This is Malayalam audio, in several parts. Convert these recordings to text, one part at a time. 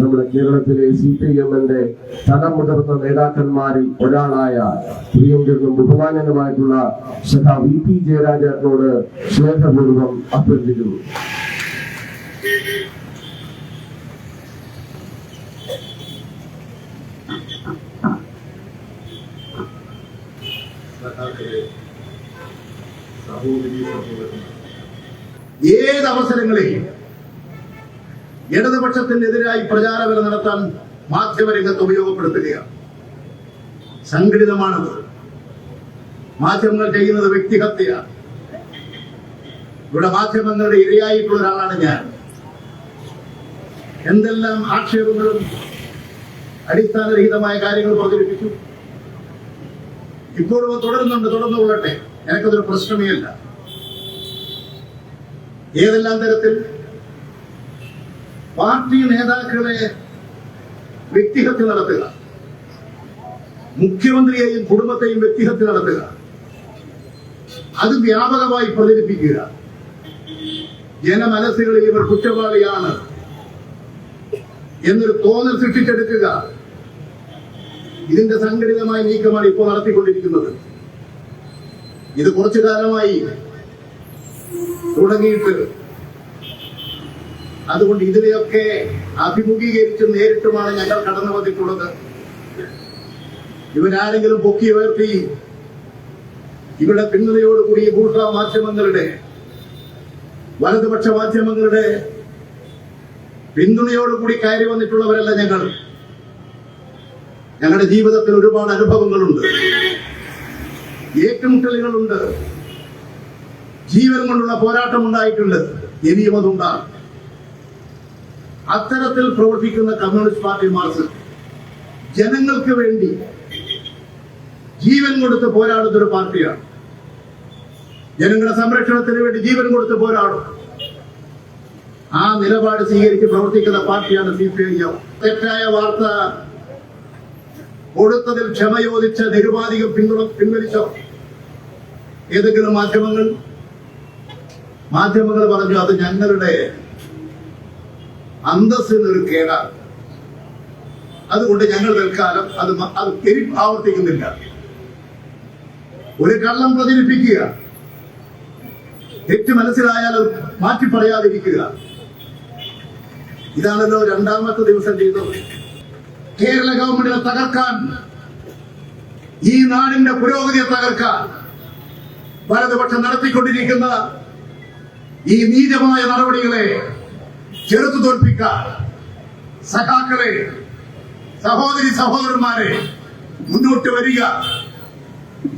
നമ്മുടെ കേരളത്തിലെ സി പി എമ്മിന്റെ തലമുതിർന്ന നേതാക്കന്മാരിൽ ഒരാളായ പ്രിയങ്കരനും ബഹുമാനനുമായിട്ടുള്ള സഖാ വി പി ജയരാജനോട് സ്നേഹപൂർവം അഭ്യർത്ഥിക്കുന്നു. ഏത് അവസരങ്ങളിൽ ഇടതുപക്ഷത്തിനെതിരായി പ്രചാരവില നടത്താൻ മാധ്യമരംഗത്ത് ഉപയോഗപ്പെടുത്തുകയാണ്. സംഘടിതമാണത്. മാധ്യമങ്ങൾ ചെയ്യുന്നത് വ്യക്തിഹത്യയാണ്. ഇവിടെ മാധ്യമങ്ങളുടെ ഇരയായിട്ടുള്ള ഒരാളാണ് ഞാൻ. എന്തെല്ലാം ആക്ഷേപങ്ങളും അടിസ്ഥാനരഹിതമായ കാര്യങ്ങൾ പ്രചരിപ്പിച്ചു? ഇപ്പോഴും തുടരുന്നുണ്ട് തുടർന്നു കൊള്ളട്ടെ എനിക്കതൊരു പ്രശ്നമേ അല്ല. ഏതെല്ലാം തരത്തിൽ? പാർട്ടി നേതാക്കളെ വ്യക്തിഹത്യ നടത്തുക. മുഖ്യമന്ത്രിയെയും കുടുംബത്തെയും വ്യക്തിഹത്യ നടത്തുക. അത് വ്യാപകമായി പ്രചരിപ്പിക്കുക. ജനമനസ്സുകളിൽ ഇവർ കുറ്റവാളിയാണ് എന്നൊരു തോന്നൽ സൃഷ്ടിച്ചെടുക്കുക. ഇതിന്റെ സംഘടിതമായ നീക്കമാണ് ഇപ്പോൾ നടത്തിക്കൊണ്ടിരിക്കുന്നത്. ഇത് കുറച്ചു കാലമായി തുടങ്ങിയിട്ട് അതുകൊണ്ട് ഇതിനെയൊക്കെ അഭിമുഖീകരിച്ച് നേരിട്ടുമാണ് ഞങ്ങൾ കടന്നു വന്നിട്ടുള്ളത് ഇവരാരെങ്കിലും പൊക്കി ഉയർത്തി ഇവിടെ പിന്തുണയോടുകൂടി ഭൂഷ മാധ്യമങ്ങളുടെ വലതുപക്ഷ മാധ്യമങ്ങളുടെ പിന്തുണയോടുകൂടി കയറി വന്നിട്ടുള്ളവരല്ല ഞങ്ങൾ. ഞങ്ങളുടെ ജീവിതത്തിൽ ഒരുപാട് അനുഭവങ്ങളുണ്ട്. ഏറ്റുമുട്ടലുകളുണ്ട്. ജീവൻ കൊണ്ടുള്ള പോരാട്ടം ഉണ്ടായിട്ടുണ്ട് ഇനിയും അതുണ്ടാകും അത്തരത്തിൽ പ്രവർത്തിക്കുന്ന കമ്മ്യൂണിസ്റ്റ് പാർട്ടി മാർക്സിസ്റ്റ് ജനങ്ങൾക്ക് വേണ്ടി ജീവൻ കൊടുത്ത് പോരാടുന്ന ഒരു പാർട്ടിയാണ്. ജനങ്ങളുടെ സംരക്ഷണത്തിന് വേണ്ടി ജീവൻ കൊടുത്ത് പോരാടും. ആ നിലപാട് സ്വീകരിച്ച് പ്രവർത്തിക്കുന്ന പാർട്ടിയാണ് സി പി ഐ എം തെറ്റായ വാർത്ത കൊടുത്തതിൽ ക്ഷമയോദിച്ച നിരുപാധികം പിന്തുണ പിൻവലിച്ചോ? ഏതെങ്കിലും മാധ്യമങ്ങൾ? മാധ്യമങ്ങൾ പറഞ്ഞു അത് ഞങ്ങളുടെ അന്തസ്സിനൊരു കേടാണ്. അതുകൊണ്ട് ഞങ്ങൾ തൽക്കാലം അത് അത് തെരി ആവർത്തിക്കുന്നില്ല. ഒരു കള്ളം പ്രചരിപ്പിക്കുക. തെറ്റ് മനസ്സിലായാൽ അത് മാറ്റി പറയാതിരിക്കുക. ഇതാണല്ലോ രണ്ടാമത്തെ ദിവസം ചെയ്തത്. കേരള ഗവൺമെന്റിനെ തകർക്കാൻ ഈ നാടിന്റെ പുരോഗതിയെ തകർക്കാൻ വലതുപക്ഷം നടത്തിക്കൊണ്ടിരിക്കുന്ന ഈ നീചമായ നടപടികളെ ചെറുത്തു തോൽപ്പിക്കാൻ സഖാക്കളെ സഹോദരി സഹോദരന്മാരെ മുന്നോട്ട് വരിക.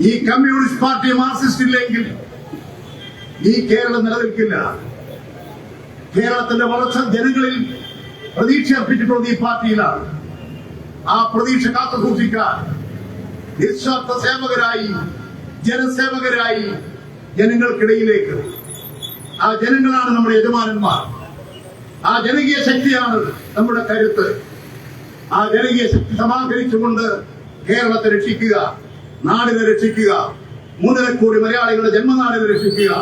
ഈ കമ്മ്യൂണിസ്റ്റ് പാർട്ടി മാർക്സിസ്റ്റ് ഇല്ലെങ്കിൽ ഈ കേരളം നിലനിൽക്കില്ല. കേരളത്തിന്റെ വളർച്ച ജനങ്ങളിൽ പ്രതീക്ഷ അർപ്പിച്ചിട്ടുള്ളത് ഈ പാർട്ടിയിലാണ്. ആ പ്രതീക്ഷ കാത്തു സൂക്ഷിക്കാൻ നിസ്വാർത്ഥ സേവകരായി ജനസേവകരായി ജനങ്ങൾക്കിടയിലേക്ക്. ആ ജനങ്ങളാണ് നമ്മുടെ യജമാനന്മാർ. ആ ജനകീയ ശക്തിയാണ് നമ്മുടെ കരുത്ത്. ആ ജനകീയ ശക്തി സമാഹരിച്ചുകൊണ്ട് കേരളത്തെ രക്ഷിക്കുക നാടിനെ രക്ഷിക്കുക മൂന്നര കോടി മലയാളികളുടെ ജന്മനാടിനെ രക്ഷിക്കുക.